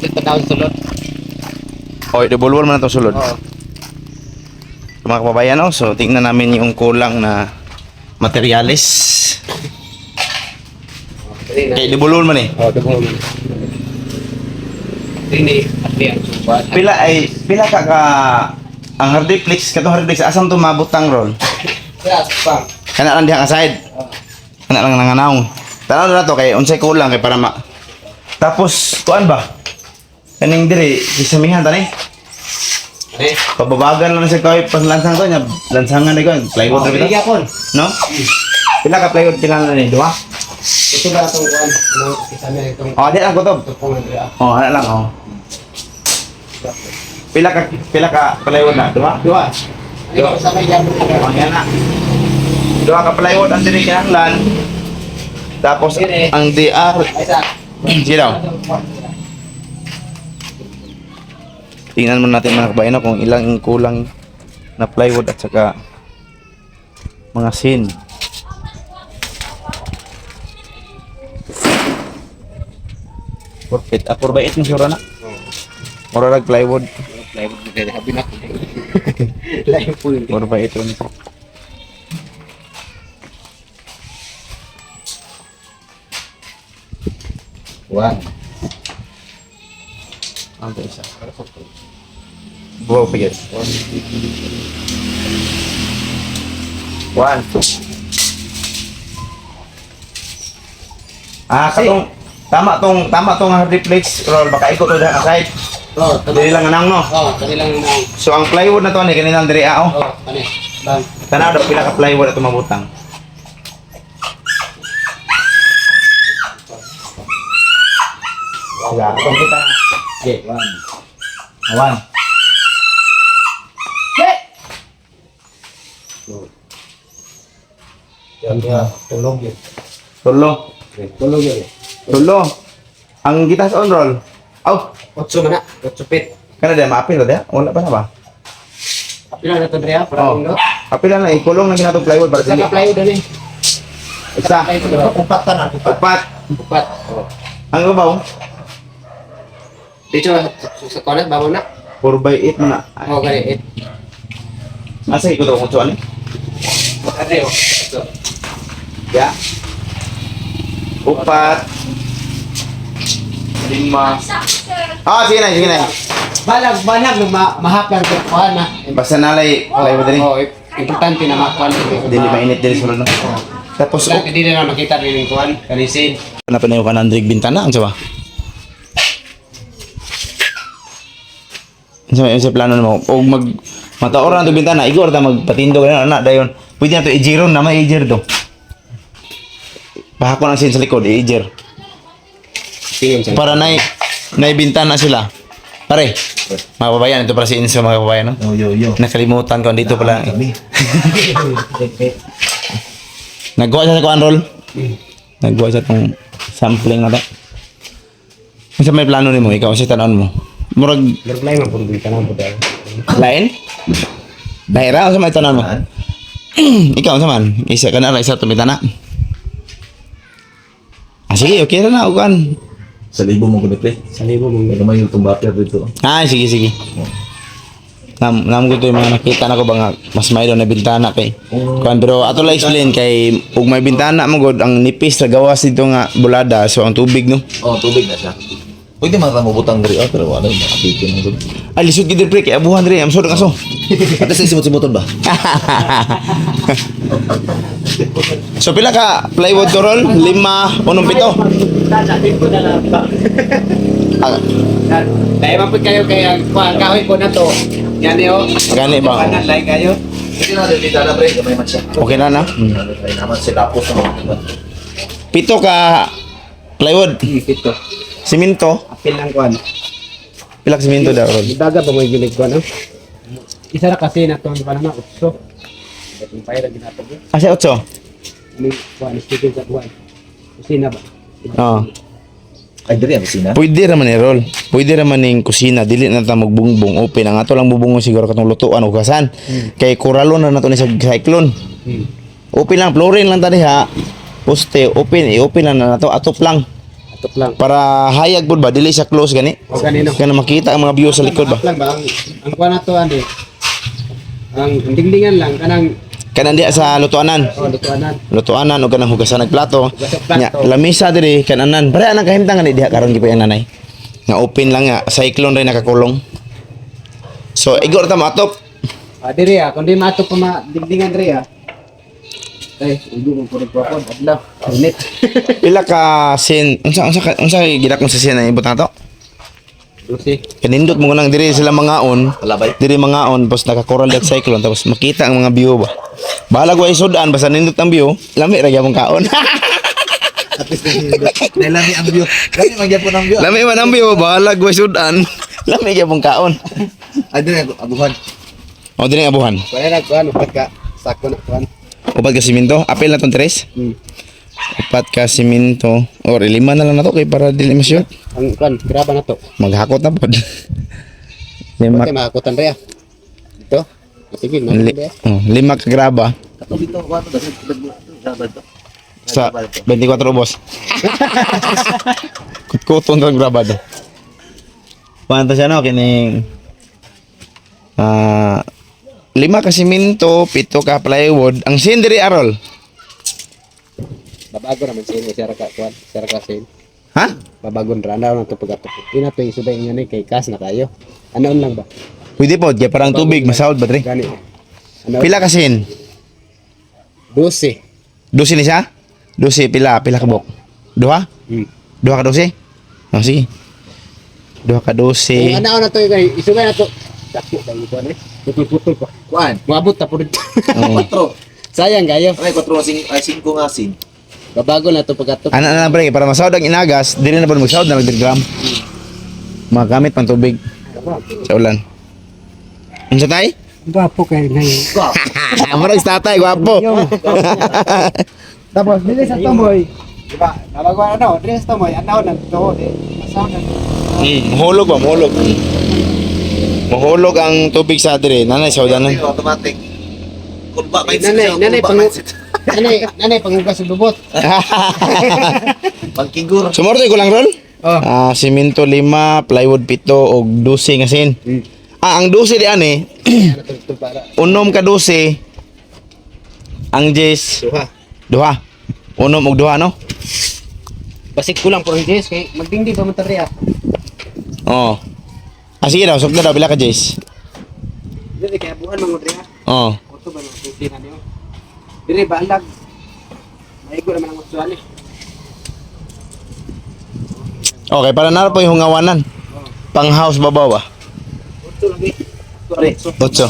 dito daw sulod. O, double wall man na to sulod. Oo. Mga kababayan, no? so tingnan namin yung kulang na na. Okay, double wall man eh. Oh, double man. Dili at yan subat. Pila ay, pila ka ka ang hardiplex, katong hardiplex, asam to mabutang ron? Yes, pa. Kana lang diha ka side. Kana lang nanganaw. Tanaw na to kay unsay kulang kay para ma Tapos kuan ba? Kaning diri kisamihan tani. Ano? Pababagan lang siya kay pas lansang to nya lansangan ni ko plywood ra bitaw. Bigyan No? Pila ka plywood kailangan ni duha? Ito ba itong kuwan? Ano, kita mo itong Oh, di lang kutob. tupong na dira. Oh, ana lang oh. Pila ka pila ka plywood na duha? Dua. Ikaw sa may yan. Oh, yan na. Duha ka plywood ang diri kinahanglan. Tapos Dire. ang DR Ay sa. Tingnan mo natin mga kabayan kung ilang yung kulang na plywood at saka mga sin. Perfect. Ah, 4 by 8 yung sura na. Mura lang plywood. Live mo kaya habi na ko. Live po yun. 4 by 8 yun. One. Ito isa? Buwaw pa yes. One. Ah, katong tama tong tama tong hardiplex roll baka ikot to sa side. Oh, Dili lang anang no. Oh, kani lang na. So ang plywood na to ni kaninang diri ah, oh. Oh, kani. Bang. Tanaw daw pila ka plywood ato mabutang. Wala, kita. Okay, one. One. Yan, yan. Tulog yun. Tulo. Tulog yun. Tulo. Ang gitas on roll. Aw, Otso man na. Otso pit. kana dia maapil dia? Wala pa na ba? Pila na to Drea? Para Oh. oh. Apil na ikulong na ginatong plywood para Sa dili. ka-plywood na ni. Isa. Upat ka na. Upat. Upat. Ang ubaw, Dito sa sa kanan babaw na. 4 by 8 mo na. Oh, kani. It. Asa iko to kung tuan Ano yun? Ito. Ya. Upat. Lima. Ah, sige na, sige na. Balag, balag, ma mahaplan ko kuha na. Basta nalay plywood din. Oh, importante na makuha na. Dili mainit din sulod no. Tapos Wala, hindi na makita rin yung kuhan. Kanisin. na panayo ka ng bintana ang sawa. Sa sa plano mo og mag mataor na to bintana igor ta magpatindog na na dayon. Pwede na to i-zero na may i-zero to. Bahako na sin sa likod i-zero. Para nay nay bintana sila. Pare, mga babayan, ito para si Inso mga babayan, no? Yo, yo, yo. Nakalimutan ko, dito pala. Nagkuha siya sa kuan roll. Nagkuha siya tong sampling na to. Kasi may plano ni mo, ikaw sa tanon mo. Murag Nag-fly man po ka na po lain? Bahira sa may tanon mo. ikaw sa man, isa ka na ra isa tumitana. Ah, sige, okay na na, ukan. Sa libo mo ko pre. Sa libo mong May kamay yung tumbaper dito. Ah, sige, sige. Nam nam ko to yung mga nakita na ko ba nga mas may na bintana kay. Kuan pero ato la explain kay ug may bintana mo god ang nipis sa gawas dito nga bulada so ang tubig no. Oh, tubig na siya. Pwede man mo butang diri oh, pero wala yung makapitin mo. Ay lisod gid pre kay abuhan diri am sorry kaso. Ate sa simot-simoton ba? so pila ka plywood to roll? Lima, unong pito. Sasabihin ko na lang ba? Ah, Dahil mapit kayo kaya kuha kahoy ko na to. Yan yo. Gani ba? Kanan lang kayo. Hindi na dili na pre, kamay man siya. okay na na. Ay naman si tapos na. Pito ka plywood. Ito. Simento. Apil lang kuhan. Pila ka simento daw roll? Daga ba mo gilig ko no? Isa na kasi na to pa na utso. Itong payra ginatag yun. Asa otso? Ano kuhan, speaking sa kuhan. Kusina ba? Oo. Ay diri ang kusina. Pwede raman ni roll. Pwede raman ning kusina dili na ta magbungbong open ang ato lang bubungon siguro katong lutuan ug gasan. Kay kuralon na nato ni sa cyclone. Hmm. Open lang flooring lang tadi ha. Poste open i open lang na nato atop lang. Atop lang. Para hayag pud ba dili siya close gani. O ganino. Kana makita ang mga view sa likod ba. Lang ba? Ang, ang kuha na to, eh. Ang dingdingan lang, kanang Kana diya sa lutuanan. oh, lutuanan. Lutuanan o kanang hugasan ng plato. Nya lamisa diri kananan. Pare anang kahimtang ani diha karon gipo ang nanay. Nga open lang nga cyclone rin nakakulong. So igor ta matop. Ah, diri ah, kung di matop pa ma dingdingan diri ah. Ay, hindi mo ko ako. Adlaw. Init. Pila ka sin unsa unsa unsa gidakon sa sin na ibot nato? Lucy. Kanindot mo nang diri sila mangaon. Alabay. Diri mangaon tapos nakakoral that cyclone tapos makita ang mga view ba. Bahala ko ay sudan basta nindot ang view. Lami ra gyapon kaon. At least nailami ang view. Lami magyapon ang view. Lami man ang view, bahala ko ay sudan. Lami gyapon kaon. Ako, abuhan. O diri abuhan. Kaya na kuan upat ka. Sako na kuan. Upat ka siminto. Apil na tong tres. Hmm. Upat ka siminto. Or lima na lang na to kay para dili masyon. Ang kuan, graba na to. Maghakot na pod. lima, Pati makakutan rin ah. Ito. Sige, li, oh, lima ka graba Kato dito, kuha to. To. sa 24 ubos. Kutkuton ng graba do. Kuwanta siya no kining ah lima ka siminto, pito ka plywood. Ang sindiri arol. Babago naman siya ni Sir ka kuan. Sir ka sin. Ha? Babago na na to pagkatapos. Ina to isubay niya ni kay kas na kayo. Anoon lang ba? Pwede po, kaya parang tubig, masahod ba tre? Gani. Ano? Pila ka sin? 12. Dosi ni siya? Dosi, pila, pila ka bok? Duha? Hmm. Duha ka dosi? Oh, sige. Duha ka dosi. Kung ano na to kay isubay na to. Dako ba kuan eh? Putol-putol pa. Kuhaan. Muabot ta po dito. Oo. Kwatro. Sayang kayo. Ay, kwatro nga sing, ay, singko nga sing. Babago na to pagkatapos. Ano na pre, para masahod ang inagas, dili na po magsahod na nagdigram. Magamit pang tubig sa ulan. Unsa tay? Gwapo kay ngayon. Marag tatay, gwapo. Tapos dili sa tumoy. Diba? Nabago na no, dili sa tumoy, anaw na to, di. Masaw na. Mm, mahulog ba? Mahulog. Mahulog ang tubig sa dire. Nanay, sahudanan. Ay, Automatic. Kulba, Ay, mindset nanay, nanay, pang-. Nanay, nanay pangugas sa lubot. Pangkigur. Sumorto ko lang rol? Oh. Ah, simento lima, plywood pito og 12 nga sin. Hmm. Ah, ang 12 di ani, unom ka 12. Ang Jess, duha. duha. Unom og duha no? Basik ko lang pero hindi kay magdingding pa man tariya. Oo. Ah, sige daw, sugda daw, bila ka Jess. Dili kay buhan man tariya. Oo. Oto ba nang puti na niyo? Dili balag. Maigo naman ang usual eh. Okay, para na po yung hungawanan. Pang house babaw ba? Oto lagi. Sorry. Otso.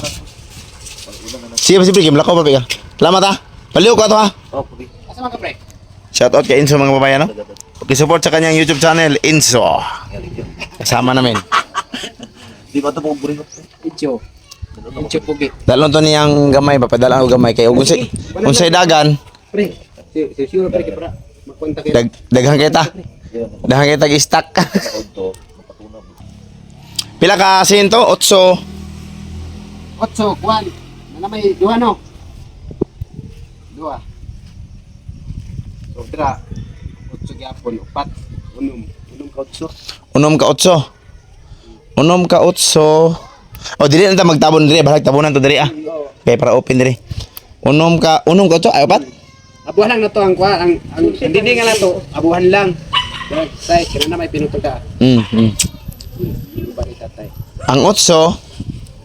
Sige pa si Pri, kimla ko pa ka. Salamat ha. Paliw ko ato ha. Pugi. Asa ka pre? Shout out kay Inso mga babayan no. Pakisupport sa kanyang YouTube channel, Inso. Kasama namin. Di ba ito po buring Icho. Icho pugi. Dalon to niyang gamay, papadala ko gamay kay ug unsay unsay dagan, Pre. Si si sure pre kay para magkontak kayo. dag daghan kita. Daghan kita. Mapatuna po. Pila ka sinto? 8. Otso, kwan. Na may duha no. Duha. So dira. Otso gyapon upat. Unum. Unum ka otso. Unom ka 8. Unom ka 8. O dili na ta magtabon diri, balag tabonan to diri ah. Kay para open diri. Unom ka, unom ka 8 ay upat. Abuhan lang na to ang kwan. Ang ang dinding nga na to. Abuhan lang. Tay, kina na may pinuto ka. Mm. mm. Hindi tatay? Ang 8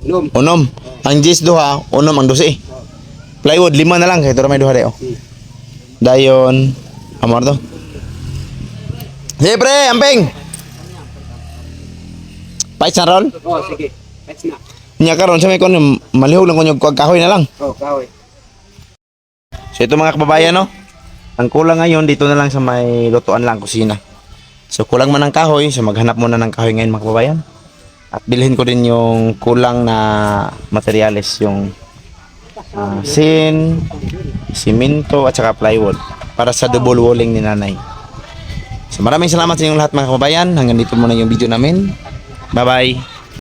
Unum. unom. Ang 10 duha, unom ang 12. Plywood lima na lang kay turo may duha dayo. Dayon, amor to. Sige pre, amping. Pait sa roll. Oh, sige. Let's na. Nya karon sa may kon malihog lang kunyog kuwag kahoy na lang. Oh, kahoy. So ito mga kababayan no. Ang kulang ngayon dito na lang sa may lutuan lang kusina. So kulang man ng kahoy, so maghanap muna ng kahoy ngayon mga kababayan. At bilhin ko din yung kulang na materyales, yung ah, sin, simento at saka plywood para sa double walling ni nanay. So maraming salamat sa inyong lahat mga kababayan. Hanggang dito muna yung video namin. Bye bye.